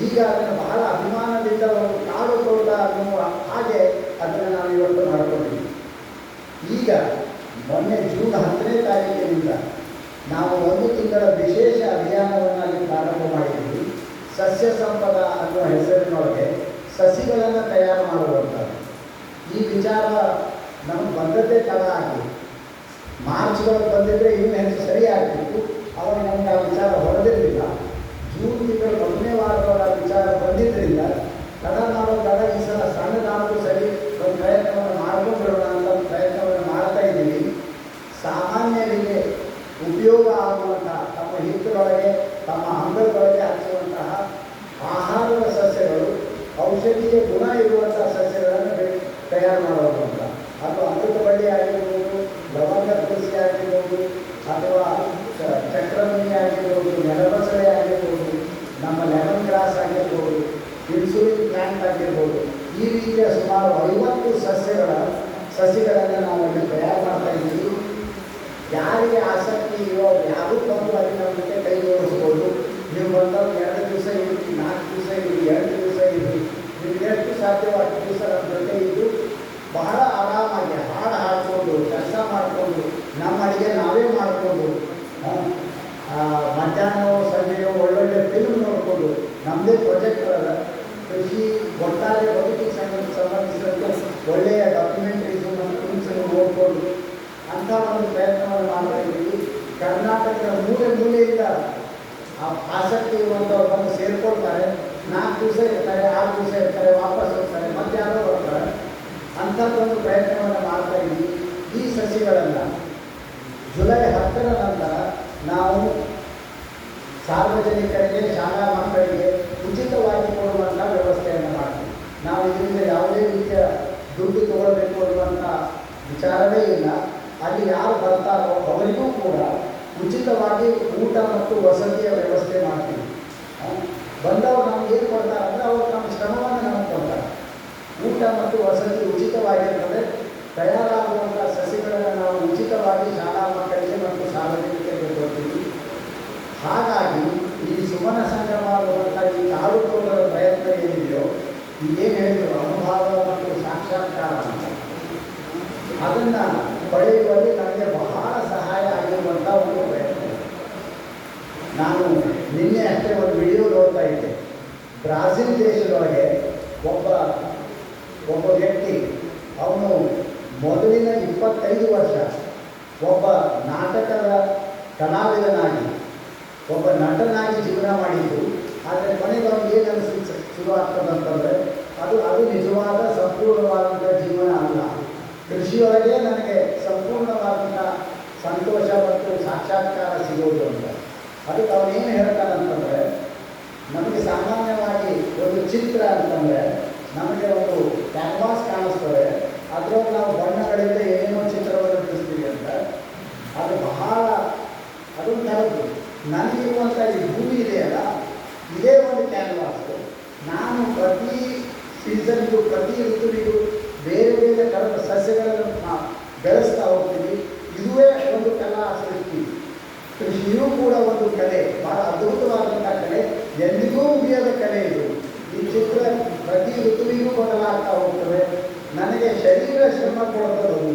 Speaker 1: ಈಗ ಅದನ್ನು ಬಹಳ ಅಭಿಮಾನದಿಂದ ಒಂದು ಕಾಡು ತೋಟ ಅನ್ನುವ ಹಾಗೆ ಅದನ್ನು ನಾವು ಇವತ್ತು ಮಾಡಿಕೊಂಡಿದ್ದೀವಿ ಈಗ ಮೊನ್ನೆ ಜೂನ್ ಹತ್ತನೇ ತಾರೀಕಿನಿಂದ ನಾವು ಒಂದು ತಿಂಗಳ ವಿಶೇಷ ಅಭಿಯಾನವನ್ನು ಅಲ್ಲಿ ಪ್ರಾರಂಭ ಮಾಡಿದ್ದೀವಿ ಸಸ್ಯ ಸಂಪದ ಅನ್ನುವ ಹೆಸರಿನೊಳಗೆ ಸಸಿಗಳನ್ನು ತಯಾರು ಮಾಡುವಂಥದ್ದು. ಈ ವಿಚಾರ ನಮ್ಮ ಬದ್ಧತೆ ತಡ ಆಗಿ ಮಾರ್ಚ್ಗಳಿಗೆ ಬಂದಿದ್ದರೆ ಇನ್ನೂ ಹೆಚ್ಚು ಸರಿ ಆಗ್ತಿತ್ತು ಅವಾಗ ನಮ್ಗೆ ಆ ವಿಚಾರ ಹೊರದಿರಲಿಲ್ಲ. ಜೂನ್ ತಿಂಗಳ ಮೊದಲನೇ ವಾರದೊಳಗೆ ಆ ವಿಚಾರ ಬಂದಿದ್ದರಿಂದ ಕಡ ನಾವು ಕಡ ಈ ಸಲ ಸಣ್ಣದಾದರೂ ಸರಿ ಒಂದು ಪ್ರಯತ್ನವನ್ನು ಮಾಡ್ಕೊಂಡು ಬರೋಣ ಅಂತ ಒಂದು ಪ್ರಯತ್ನವನ್ನು ಮಾಡ್ತಾ ಇದ್ದೀವಿ. ಸಾಮಾನ್ಯರಿಗೆ ಉಪಯೋಗ ಆಗುವಂತಹ ತಮ್ಮ ಹಿತ್ತಲೊಳಗೆ ತಮ್ಮ ಅಂಗಳದೊಳಗೆ ಹಚ್ಚುವಂತಹ ಆಹಾರದ ಸಸ್ಯಗಳು, ಔಷಧೀಯ ಗುಣ ಇರುವಂತಹ ಸಸ್ಯಗಳನ್ನು ತಯಾರು ಮಾಡೋದು ಅಂತ ಅದು ಅಮೃತ ಬಳ್ಳಿ ಆಗಿರ್ಬೋದು ಲವಂಗ ತುಳಸಿ ಆಗಿರ್ಬೋದು ಅಥವಾ ಚಕ್ರಮಣಿ ಆಗಿರ್ಬೋದು ನೆಲಬಸಳೆ ಆಗಿರ್ಬೋದು ನಮ್ಮ ಲೆಮನ್ ಗ್ರಾಸ್ ಆಗಿರ್ಬೋದು, ಇನ್ಸುಲಿನ್ ಪ್ಲಾಂಟ್ ಆಗಿರ್ಬೋದು, ಈ ರೀತಿಯ ಸುಮಾರು ಐವತ್ತು ಸಸ್ಯಗಳ, ಸಸಿಗಳನ್ನು ನಾವು ಇಲ್ಲಿ ತಯಾರು ಮಾಡ್ತಾ ಇದ್ದೀವಿ. ಯಾರಿಗೆ ಆಸಕ್ತಿ ಇರೋ ಯಾರು ತಂದು ಅಲ್ಲಿ ನಮಗೆ ಕೈ ಜೋಡಿಸ್ಬೋದು ನೀವು ಬಂದಾಗ ಎರಡು ದಿವಸ ಇರ್ತೀವಿ ನಾಲ್ಕು ದಿವಸ ಇರ್ತೀವಿ ಎರಡು ದಿವಸ ಇರ್ತೀವಿ ನಿಮ್ಗೆ ಎಷ್ಟು ಸಾಧ್ಯವೋ ಅಷ್ಟು ದಿವಸ ನಮ್ಮ ಜೊತೆ ಇದ್ದು ಬಹಳ ಆರಾಮಾಗಿ, ಹಾಡು ಹಾಡಿಕೊಂಡು, ಕೆಲಸ ಮಾಡಿಕೊಂಡು ನಮ್ಮ ಅಡುಗೆ ನಾವೇ ಮಾಡಿಕೊಂಡು ಮಧ್ಯಾಹ್ನ ಸಂಜೆಯೋ ಒಳ್ಳೊಳ್ಳೆ ಫಿಲ್ಮ್ ನೋಡಿಕೊಂಡು ನಮ್ಮದೇ ಪ್ರೊಜೆಕ್ಟ್ ಕೃಷಿ ಒಟ್ಟಾರೆ ಬದುಕಿಗೆ ಸಂಬಂಧ ಸಂಬಂಧಿಸಿದಂತೆ ಒಳ್ಳೆಯ ಡಾಕ್ಯುಮೆಂಟ್ರೀಸು ಮತ್ತು ಫಿಲ್ಮ್ಸನ್ನು ನೋಡಿಕೊಂಡು ಅಂಥ ಒಂದು ಪ್ರಯತ್ನವನ್ನು ಮಾಡ್ತಾ ಇದ್ದೀವಿ. ಕರ್ನಾಟಕದ ಮೂಲೆ ಮೂಲೆಯಿಂದ ಆ ಆಸಕ್ತಿ ಇರುವಂಥವ್ರು ಬಂದು ಸೇರ್ಕೊಳ್ತಾರೆ. ನಾಲ್ಕು ದಿವಸ ಇರ್ತಾರೆ, ಆರು ದಿವಸ ಇರ್ತಾರೆ, ವಾಪಸ್ ಹೋಗ್ತಾರೆ ಮತ್ತೆ ಯಾರೋ ಅಂಥದ್ದೊಂದು ಪ್ರಯತ್ನವನ್ನು ಮಾಡ್ತಾ ಇದ್ದೀವಿ. ಈ ಸಸಿಗಳನ್ನು ಜುಲೈ ಹತ್ತರ ನಂತರ ನಾವು ಸಾರ್ವಜನಿಕರಿಗೆ, ಶಾಲಾ ಮಕ್ಕಳಿಗೆ ಉಚಿತವಾಗಿ ಕೊಡುವಂಥ ವ್ಯವಸ್ಥೆಯನ್ನು ಮಾಡ್ತೀವಿ. ನಾವು ಇದರಿಂದ ಯಾವುದೇ ರೀತಿಯ ದುಡ್ಡು ತಗೊಳ್ಬೇಕು ಅನ್ನುವಂಥ ವಿಚಾರವೇ ಇಲ್ಲ. ಅಲ್ಲಿ ಯಾರು ಬರ್ತಾರೋ ಅವರಿಗೂ ಕೂಡ ಉಚಿತವಾಗಿ ಊಟ ಮತ್ತು ವಸತಿಯ ವ್ಯವಸ್ಥೆ ಮಾಡ್ತೀವಿ. ಬಂದವರು ನಮ್ಗೆ ಏನು ಕೊಡ್ತಾರೆ ಅಂದರೆ ಅವರು ನಮ್ಮ ಶ್ರಮವನ್ನು ನಮಗೆ ಕೊಡ್ತಾರೆ. ಊಟ ಮತ್ತು ವಸತಿ ಉಚಿತವಾಗಿರ್ತದೆ. ತಯಾರಾಗುವಂಥ ಸಸಿಗಳನ್ನು ನಾವು ಉಚಿತವಾಗಿ ಶಾಲಾ ಮಕ್ಕಳಿಗೆ ಮತ್ತು ಸಾರ್ವಜನಿಕರಿಗೆ ಕೊಡ್ತೀವಿ. ಹಾಗಾಗಿ ಈ ಸುಮನ ಸಂಗಮ ಈ ತಾಲೂಕುಗಳ ಪ್ರಯತ್ನ ಏನಿದೆಯೋ ಏನು ಹೇಳಿದ್ರು, ಅನುಭವ ಮತ್ತು ಸಾಕ್ಷಾತ್ಕಾರ ಅಂತ. ಅದನ್ನು ಪಡೆಯುವಲ್ಲಿ ನನಗೆ ಬಹಳ ಸಹಾಯ ಆಗಿರುವಂಥ ಒಂದು ಪ್ರಯತ್ನ. ನಾನು ನಿನ್ನೆ ಅಷ್ಟೇ ಒಂದು ವಿಡಿಯೋ ನೋಡ್ತಾ ಇದ್ದೆ. ಬ್ರಾಜಿಲ್ ದೇಶದೊಳಗೆ ಒಬ್ಬ ಒಬ್ಬ ವ್ಯಕ್ತಿ, ಅವನು ಮೊದಲಿನ ಇಪ್ಪತ್ತೈದು ವರ್ಷ ಒಬ್ಬ ನಾಟಕದ ಕಲಾವಿದನಾಗಿ, ಒಬ್ಬ ನಟನಾಗಿ ಜೀವನ ಮಾಡಿದ್ದು, ಆದರೆ ಕೊನೆಗೆ ಅವ್ನಿಗೆ ಏನು ಅನಿಸ್ಲಿಕ್ಕೆ ಶುರು ಆಗ್ತದಂತಂದರೆ ಅದು ಅದು ನಿಜವಾದ ಸಂಪೂರ್ಣವಾದಂಥ ಜೀವನ ಅಲ್ಲ. ಕೃಷಿಯೊಳಗೆ ನನಗೆ ಸಂಪೂರ್ಣವಾದಂಥ ಸಂತೋಷ ಮತ್ತು ಸಾಕ್ಷಾತ್ಕಾರ ಸಿಗೋದು ಅಂತ. ಅದಕ್ಕೆ ಅವನೇನು ಹೇಳ್ತಾನಂತಂದರೆ ನಮಗೆ ಸಾಮಾನ್ಯವಾಗಿ ಒಂದು ಚಿತ್ರ ಅಂತಂದರೆ ನಮಗೆ ಒಂದು ಕ್ಯಾನ್ವಾಸ್ ಕಾಣಿಸ್ತದೆ. ಅದರೊಳಗೆ ನಾವು ಬಣ್ಣಗಳಿಂದ ಏನೇನೋ ಚಿತ್ರವನ್ನು ಬಿಡಿಸ್ತೀವಿ ಅಂತ, ಅದು ಬಹಳ ಅದೊಂಥರದ್ದು ನನಗಿರುವಂಥ ಈ ಭೂಮಿ ಇದೆಯಲ್ಲ, ಇದೇ ಒಂದು ಕ್ಯಾನ್ವಾಸ್ ನಾನು ಪ್ರತಿ ಸೀಸನ್ಗೂ ಪ್ರತಿ ಋತುವಿಗೂ ಬೇರೆ ಬೇರೆ ಥರದ ಸಸ್ಯಗಳನ್ನು ಬೆಳೆಸ್ತಾ ಹೋಗ್ತೀನಿ. ಇದುವೇ ಒಂದು ಕಲಾ ಸೃಷ್ಟಿ. ಕೃಷಿಯು ಕೂಡ ಒಂದು ಕಲೆ, ಬಹಳ ಅದ್ಭುತವಾದಂಥ ಕಲೆ, ಎಂದಿಗೂ ಮುಗಿಯದ ಕಲೆ ಇದು. ಈ ಚಿತ್ರ ಪ್ರತಿ ಋತುವಿಗೂ ಬದಲಾಗ್ತಾ ಹೋಗ್ತದೆ ನನಗೆ ಶರೀರ ಶ್ರಮ ಕೊಡುವಂಥದ್ದು.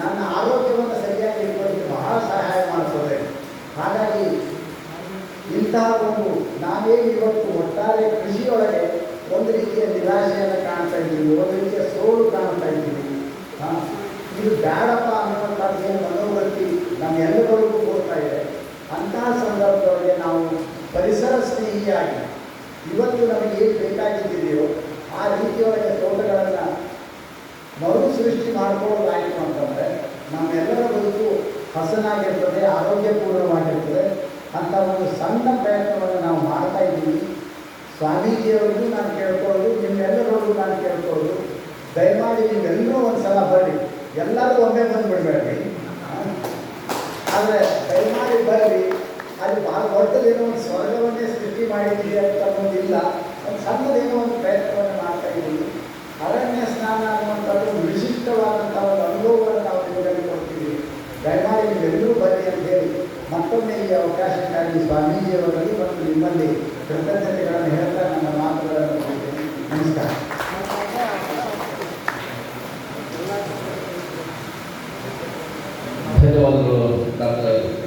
Speaker 1: ನನ್ನ ಆರೋಗ್ಯವನ್ನು ಸರಿಯಾಗಿ ಇಟ್ಕೊಳ್ಳಿ ಬಹಳ ಸಹಾಯ ಮಾಡ್ತದೆ. ಹಾಗಾಗಿ ಇಂತಹ ಒಂದು ನಾವೇ ಇವತ್ತು ಒಟ್ಟಾರೆ ಕೃಷಿಯೊಳಗೆ ಒಂದು ರೀತಿಯ ನಿರಾಶೆಯನ್ನು ಕಾಣ್ತಾ ಇದ್ದೀವಿ, ಒಂದು ರೀತಿಯ ಸೋಲು ಕಾಣ್ತಾ ಇದ್ದೀವಿ. ಇದು ಬೇಡಪ್ಪ ಅನ್ನುವಂಥದ್ದು ಏನು ಮನೋವೃತ್ತಿ ನಮ್ಮೆಲ್ಲರಿಗೂ ಕೊಡ್ತಾ ಇದೆ. ಅಂತಹ ಸಂದರ್ಭದೊಳಗೆ ನಾವು ಪರಿಸರ ಸ್ನೇಹಿಯಾಗಿ ಇವತ್ತು ನಮಗೆ ಏನು ಬೇಕಾಗಿದ್ದೀವೋ ಆ ರೀತಿಯೊಳಗೆ ತೋಟಗಳನ್ನು ಮಾಡ್ಕೊಳ್ಳೋದಾಯಿತು ಅಂತಂದರೆ ನಮ್ಮೆಲ್ಲರ ಬದುಕು ಹಸನಾಗಿರ್ತದೆ, ಆರೋಗ್ಯಪೂರ್ಣವಾಗಿರ್ತದೆ ಅಂತ ಒಂದು ಸಣ್ಣ ಪ್ರಯತ್ನವನ್ನು ನಾವು ಮಾಡ್ತಾ ಇದ್ದೀವಿ. ಸ್ವಾಮೀಜಿಯವರಿಗೂ ನಾನು ಕೇಳ್ಕೊಳ್ಳೋದು, ನಿಮ್ಮೆಲ್ಲರೊಳಗೂ ನಾನು ಕೇಳ್ಕೊಳ್ಳೋದು, ದಯಮಾಡಿ ನೀವೆಲ್ಲರೂ ಒಂದು ಸಲ ಬರ್ರಿ. ಎಲ್ಲರೂ ಒಮ್ಮೆ ಬಂದುಬಿಡ್ಬೇಡ್ರಿ. ಆದರೆ ದಯಮಾಡಿ ಬರ್ರಿ. ಅಲ್ಲಿ ಭಾಳ ದೊಡ್ಡದೇನೋ ಒಂದು ಸ್ವರ್ಗವನ್ನೇ ಸೃಷ್ಟಿ ಮಾಡಿದ್ದೀವಿ ಅಂತ ಒಂದಿಲ್ಲ ಒಂದು ಸಣ್ಣದೇನೋ ಒಂದು ಪ್ರಯತ್ನವನ್ನು ಮಾಡ್ತಾ ಇದ್ದೀವಿ. ಅರಣ್ಯ ಸ್ನಾನ ಅನ್ನುವಂಥದ್ದು ಒಂದು ವಿಶಿಷ್ಟವಾದಂಥ ಒಂದು ಅನುಭವವನ್ನು ನಾವು ನಿಮಗೆ ಕೊಡ್ತೀವಿ. ದಯಮಾಡಿ ಎಲ್ಲರೂ ಬನ್ನಿ ಅಂತ ಹೇಳಿ ಮತ್ತೊಮ್ಮೆ ಈ ಅವಕಾಶಕ್ಕಾಗಿ ಸ್ವಾಮೀಜಿಯವರಲ್ಲಿ ಮತ್ತು ನಿಮ್ಮಲ್ಲಿ ಕೃತಜ್ಞತೆಗಳನ್ನು ಹೇಳ್ತಾ ನನ್ನ ಮಾತುಗಳನ್ನು ನಮಸ್ಕಾರ.